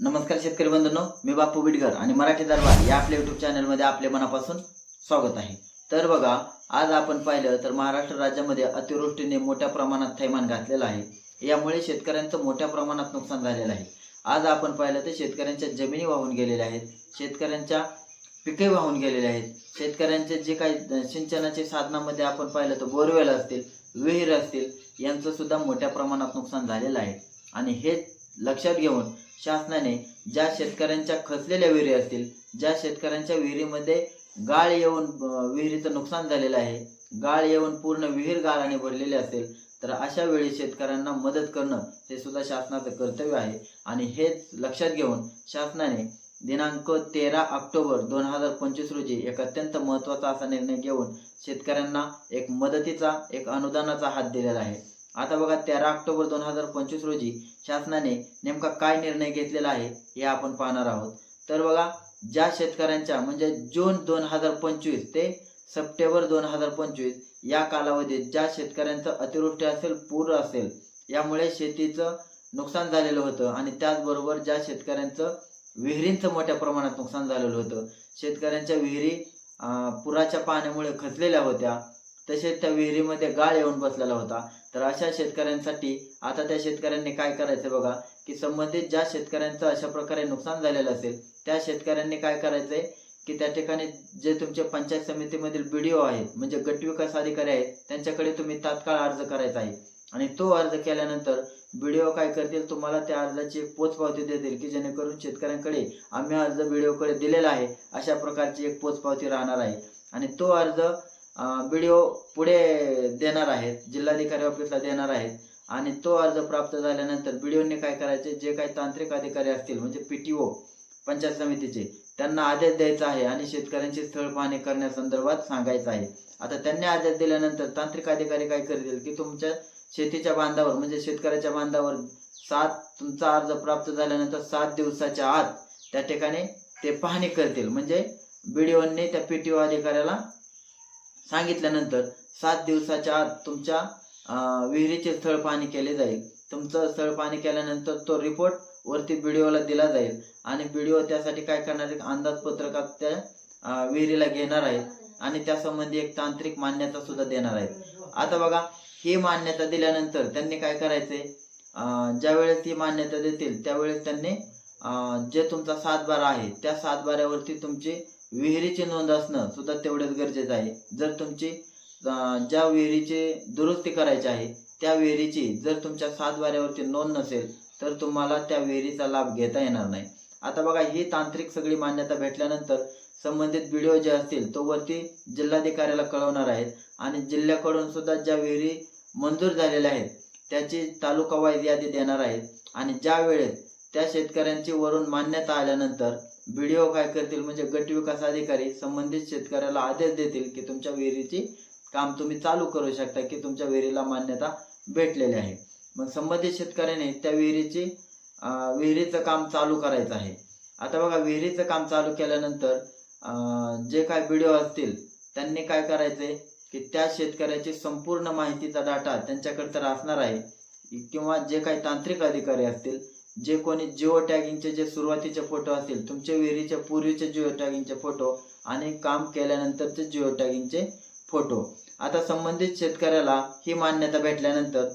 नमस्कार शेतकरी बंधूंनो मी बापू बिडकर आणि मराठी दरबार या आपल्या युट्यूब चॅनलमध्ये आपले मनापासून स्वागत आहे. तर बघा आज आपण पाहिलं तर महाराष्ट्र राज्यामध्ये अतिवृष्टीने मोठ्या प्रमाणात थैमान घातलेलं आहे. यामुळे शेतकऱ्यांचं मोठ्या प्रमाणात नुकसान झालेलं आहे. आज आपण पाहिलं तर शेतकऱ्यांच्या जमिनी वाहून गेलेल्या आहेत शेतकऱ्यांच्या पिके वाहून गेलेले आहेत शेतकऱ्यांचे जे काही सिंचनाचे साधनामध्ये आपण पाहिलं तर बोरवेल असतील विहीर असतील यांचं सुद्धा मोठ्या प्रमाणात नुकसान झालेलं आहे. आणि हे लक्षात घेऊन शासनाने ज्या शेतकऱ्यांच्या खचलेल्या विहिरी असतील ज्या शेतकऱ्यांच्या विहिरीमध्ये गाळ येऊन विहिरीचं नुकसान झालेलं आहे गाळ येऊन पूर्ण विहीर गाळाने भरलेले असेल तर अशा वेळी शेतकऱ्यांना मदत करणं हे सुद्धा शासनाचं कर्तव्य आहे. आणि हेच लक्षात घेऊन शासनाने दिनांक तेरा ऑक्टोबर दोन हजार पंचवीस रोजी एक अत्यंत महत्त्वाचा असा निर्णय घेऊन शेतकऱ्यांना एक मदतीचा एक अनुदानाचा हात दिलेला आहे. आता बघा तेरा ऑक्टोबर दोन हजार पंचवीस रोजी शासनाने नेमका काय निर्णय घेतलेला आहे हे आपण पाहणार आहोत. तर बघा ज्या शेतकऱ्यांच्या म्हणजे जून दोन हजार पंचवीस ते सप्टेंबर दोन हजार पंचवीस या कालावधीत ज्या शेतकऱ्यांचं अतिवृष्टी असेल पूर असेल यामुळे शेतीचं नुकसान झालेलं होतं आणि त्याचबरोबर ज्या शेतकऱ्यांचं विहिरींचं मोठ्या प्रमाणात नुकसान झालेलं होतं शेतकऱ्यांच्या विहिरी पुराच्या पाण्यामुळे खचलेल्या होत्या तसेच त्या विहिरीमध्ये गाळ येऊन बसलेला होता. तर अशा शेतकऱ्यांसाठी आता त्या शेतकऱ्यांनी काय करायचं बघा की संबंधित ज्या शेतकऱ्यांचं अशा प्रकारे नुकसान झालेलं असेल त्या शेतकऱ्यांनी काय करायचंय की त्या ठिकाणी जे तुमचे पंचायत समितीमधील बीडीओ आहेत म्हणजे गटविकास अधिकारी आहेत त्यांच्याकडे तुम्ही तात्काळ अर्ज करायचा आहे. आणि तो अर्ज केल्यानंतर बीडीओ काय करतील तुम्हाला त्या अर्जाची एक पोचपावती देतील की जेणेकरून शेतकऱ्यांकडे आम्ही अर्ज बीडीओकडे दिलेला आहे अशा प्रकारची एक पोचपावती राहणार आहे. आणि तो अर्ज व्हिडिओ पुढे देणार आहेत जिल्हाधिकारी ऑफिसला देणार आहेत. आणि तो अर्ज प्राप्त झाल्यानंतर बीडीओने काय करायचे? जे काही तांत्रिक अधिकारी असतील म्हणजे पीटीओ पंचायत समितीचे त्यांना आदेश द्यायचा आहे आणि शेतकऱ्यांची स्थळ पाहणी करण्यासंदर्भात सांगायचं आहे. आता त्यांनी आदेश दिल्यानंतर तांत्रिक अधिकारी काय करतील की तुमच्या शेतीच्या बांधावर म्हणजे शेतकऱ्याच्या बांधावर सात तुमचा अर्ज प्राप्त झाल्यानंतर सात दिवसाच्या आत त्या ठिकाणी ते पाहणी करतील. म्हणजे बीडीओने त्या पीटीओ अधिकाऱ्याला सांगितल्यानंतर सात दिवसाच्या आत तुमच्या विहिरीचे स्थळ पाणी केले जाईल. तुमचं स्थळ पाणी केल्यानंतर तो रिपोर्ट वरती बीडीओला दिला जाईल आणि बीडीओ त्यासाठी काय करणार एक अंदाजपत्रकात त्या विहिरीला घेणार आहेत आणि त्यासंबंधी एक तांत्रिक मान्यता सुद्धा देणार आहेत आता बघा ही मान्यता दिल्यानंतर त्यांनी काय करायचंय अं, ज्यावेळेस ही मान्यता देतील त्यावेळेस त्यांनी जे तुमचा सातबारा आहे त्या सातबाऱ्यावरती तुमची विहिरीची नोंद असणं सुद्धा तेवढंच गरजेचं आहे. जर तुमची ज्या विहिरीची दुरुस्ती करायची आहे त्या विहिरीची जर तुमच्या सातबाऱ्यावरती नोंद नसेल तर तुम्हाला त्या विहिरीचा लाभ घेता येणार नाही. आता बघा ही तांत्रिक सगळी मान्यता भेटल्यानंतर संबंधित व्हिडिओ जे असतील तो वरती जिल्हाधिकाऱ्याला कळवणार आहेत आणि जिल्ह्याकडून सुद्धा ज्या विहिरी मंजूर झालेल्या आहेत त्याची तालुका वाईज यादी देणार आहेत. आणि ज्या वेळेस त्या शेतकऱ्यांची वरून मान्यता आल्यानंतर व्हिडिओ काय करतील? म्हणजे गट विकास अधिकारी संबंधित शेतकऱ्याला आदेश देतील की तुमच्या विहिरीची काम तुम्ही चालू करू शकता की तुमच्या विहिरीला मान्यता भेटलेली आहे. मग संबंधित शेतकऱ्याने त्या विहिरीची विहिरीचं काम चालू करायचं आहे. आता बघा विहिरीचं काम चालू केल्यानंतर जे काय व्हिडिओ असतील त्यांनी काय करायचंय? की त्या शेतकऱ्याची संपूर्ण माहितीचा डाटा त्यांच्याकडे तर असणार आहे. किंवा जे काही तांत्रिक अधिकारी असतील जे कोणी जिओ टॅगिंगचे जे सुरुवातीचे फोटो असतील तुमचे विहिरीचे पूर्वीचे जिओ टॅगिंगचे फोटो आणि काम केल्यानंतरचे जिओ टॅगिंगचे फोटो. आता संबंधित शेतकऱ्याला ही मान्यता भेटल्यानंतर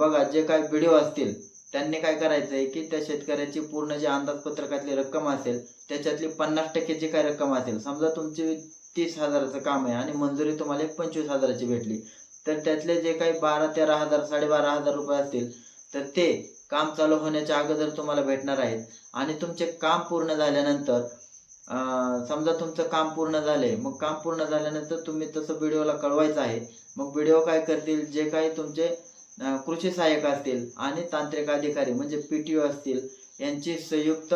बघा जे काही व्हिडिओ असतील त्यांनी काय करायचं आहे की त्या शेतकऱ्याची पूर्ण जी अंदाजपत्रकातली रक्कम असेल त्याच्यातली पन्नास टक्के जी काय रक्कम असेल समजा तुमची तीस हजाराचं काम आहे आणि मंजुरी तुम्हाला एक पंचवीस हजाराची भेटली तर त्यातले जे काही बारा तेरा हजार साडेबारा हजार रुपये असतील तर ते काम चालू होण्याच्या अगोदर तुम्हाला भेटणार आहेत. आणि तुमचे काम पूर्ण झाल्यानंतर समजा तुमचं काम पूर्ण झाले मग काम पूर्ण झाल्यानंतर तुम्ही तसं व्हिडिओला कळवायचं आहे. मग व्हिडिओ काय करतील? जे काही तुमचे कृषी सहाय्यक असतील आणि तांत्रिक अधिकारी म्हणजे पीटीओ असतील यांची संयुक्त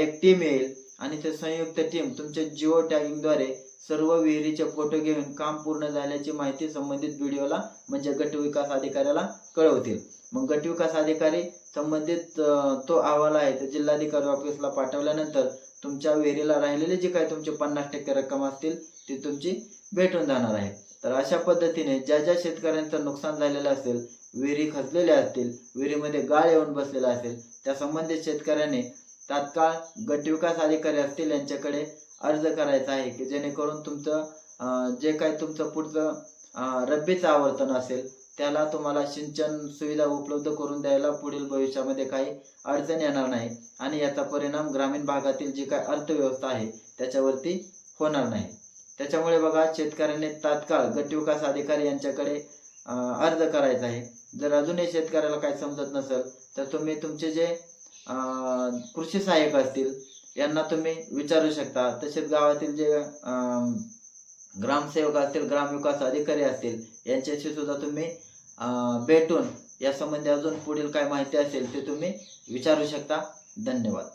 एक टीम येईल. आणि ते संयुक्त टीम तुमच्या जिओ टॅगिंगद्वारे सर्व विहिरीचे फोटो घेऊन काम पूर्ण झाल्याची माहिती संबंधित व्हिडिओला म्हणजे गट विकास अधिकाऱ्याला कळवतील. मग गट विकास अधिकारी संबंधित तो अहवाल आहे तो जिल्हाधिकारी ऑफिसला पाठवल्यानंतर तुमच्या विहिरीला राहिलेली जी काही तुमची पन्नास टक्के रक्कम असतील ती तुमची भेटून जाणार आहे. तर अशा पद्धतीने ज्या ज्या शेतकऱ्यांचं नुकसान झालेलं असेल विहिरी खचलेल्या असतील विहिरीमध्ये गाळ येऊन बसलेला असेल त्या संबंधित शेतकऱ्याने तात्काळ गट विकास अधिकारी असतील यांच्याकडे अर्ज करायचा आहे की जेणेकरून तुमचं जे काय तुमचं पुढचं रब्बीचं आवर्तन असेल त्याला तुम्हाला सिंचन सुविधा उपलब्ध करून द्यायला पुढील भविष्यामध्ये काही अडचण येणार नाही. आणि याचा परिणाम ग्रामीण भागातील जी काय अर्थव्यवस्था आहे त्याच्यावरती होणार नाही. त्याच्यामुळे बघा शेतकऱ्यांनी तात्काळ गटविकास अधिकारी यांच्याकडे अर्ज करायचा आहे. जर अजूनही शेतकऱ्याला काही समजत नसेल तर तुम्ही तुमचे जे कृषी सहाय्यक असतील यांना तुम्ही विचारू शकता. तसेच गावातील जे ग्रामसेवक असतील ग्रामविकास अधिकारी असतील यांच्याशी सुद्धा तुम्ही भेटून या संबंधी अजून पुढील काय माहिती असेल ते तुम्ही विचारू शकता. धन्यवाद.